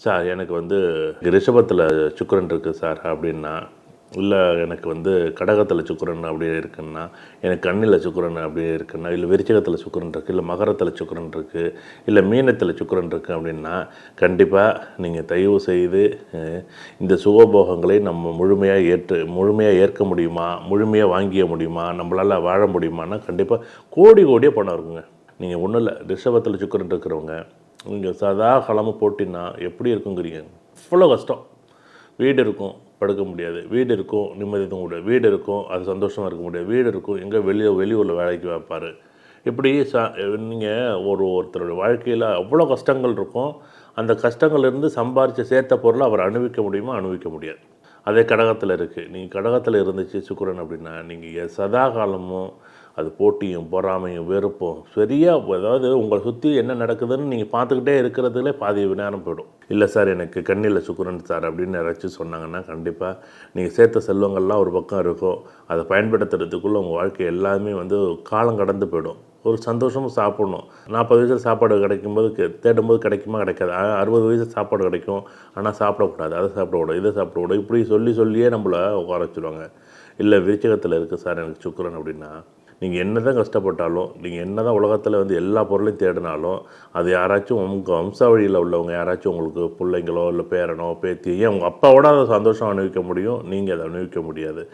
Sir எனக்கு வந்து ரிஷபத்தில் சுக்கரன் இருக்குது சார் அப்படின்னா இல்லை எனக்கு வந்து கடகத்தில் சுக்கிரன் அப்படி இருக்குன்னா எனக்கு கண்ணில் சுக்கிரன் அப்படி இருக்குன்னா இல்லை விருச்சகத்தில் சுக்கிரன் இருக்குது இல்லை மகரத்தில் சுக்கிரன் இருக்குது இல்லை மீனத்தில் சுக்கிரன் இருக்குது அப்படின்னா கண்டிப்பாக நீங்கள் தயவு செய்து இந்த சுகபோகங்களை நம்ம முழுமையாக ஏற்று முழுமையாக ஏற்க முடியுமா முழுமையாக வாங்கிக்க முடியுமா நம்மளால் வாழ முடியுமான்னா கண்டிப்பாக கோடி கோடியாக பணம் இருக்குங்க. நீங்கள் ஒன்றும் இல்லை ரிஷபத்தில் சுக்கிரன் இருக்கிறவங்க நீங்கள் சதா காலமாக போட்டின்னா எப்படி இருக்குங்கிறீங்க? அவ்வளோ கஷ்டம். வீடு இருக்கும் படுக்க முடியாது. வீடு இருக்கும் நிம்மதி தூங்க முடியாது. வீடு இருக்கும் அது சந்தோஷமாக இருக்க முடியாது. வீடு இருக்கும் எங்கே வெளியே வெளியூரில் வேலைக்கு வைப்பார். இப்படி ச நீங்கள் ஒரு ஒருத்தருடைய வாழ்க்கையில் அவ்வளோ கஷ்டங்கள் இருக்கும். அந்த கஷ்டங்கள்லேருந்து சம்பாரித்து சேர்த்த பொருளை அவர் அணுவிக்க முடியுமா? அணுவிக்க முடியாது. அதே கடகத்தில் இருக்குது நீங்கள் கடகத்தில் இருந்துச்சு சுக்கரன் அப்படின்னா நீங்கள் சதா காலமும் அது போட்டியும் பொறாமையும் வெறுப்பும் சரியாக அதாவது உங்களை சுற்றி என்ன நடக்குதுன்னு நீங்கள் பார்த்துக்கிட்டே இருக்கிறதுல பாதி நேரம் போயிடும். இல்லை சார் எனக்கு கண்ணில் சுக்குரன் சார் அப்படின்னு யாராச்சும் சொன்னாங்கன்னா கண்டிப்பாக நீங்கள் சேர்த்த செல்வங்கள்லாம் ஒரு பக்கம் இருக்கும். அதை பயன்படுத்துறதுக்குள்ளே உங்கள் வாழ்க்கை எல்லாமே வந்து காலம் கடந்து போயிடும். ஒரு சந்தோஷமும் சாப்பிடணும். நாற்பது வயசில் சாப்பாடு கிடைக்கும்போது தேடும் போது கிடைக்குமா? கிடைக்காது. அறுபது வயசில் சாப்பாடு கிடைக்கும். ஆனால் சாப்பிடக்கூடாது. அதை சாப்பிடக்கூடாது. இதை சாப்பிடக்கூடாது. இப்படி சொல்லி சொல்லியே நம்மளை உட்கார வச்சுருவாங்க. இல்லை விருச்சகத்தில் இருக்குது சார் எனக்கு சுக்குரன் அப்படின்னா நீங்கள் என்ன தான் கஷ்டப்பட்டாலும் நீங்கள் என்ன தான் உலகத்தில் வந்து எல்லா பொருளையும் தேடினாலும் அது யாராச்சும் உங்கள் வம்சாவழியில் உள்ளவங்க யாராச்சும் உங்களுக்கு பிள்ளைங்களோ இல்லை பேரனோ பேத்தியோ ஏன் உங்கள் அப்பாவோட அதை சந்தோஷம் அனுபவிக்க முடியும் நீங்கள் அதை அனுபவிக்க முடியாது.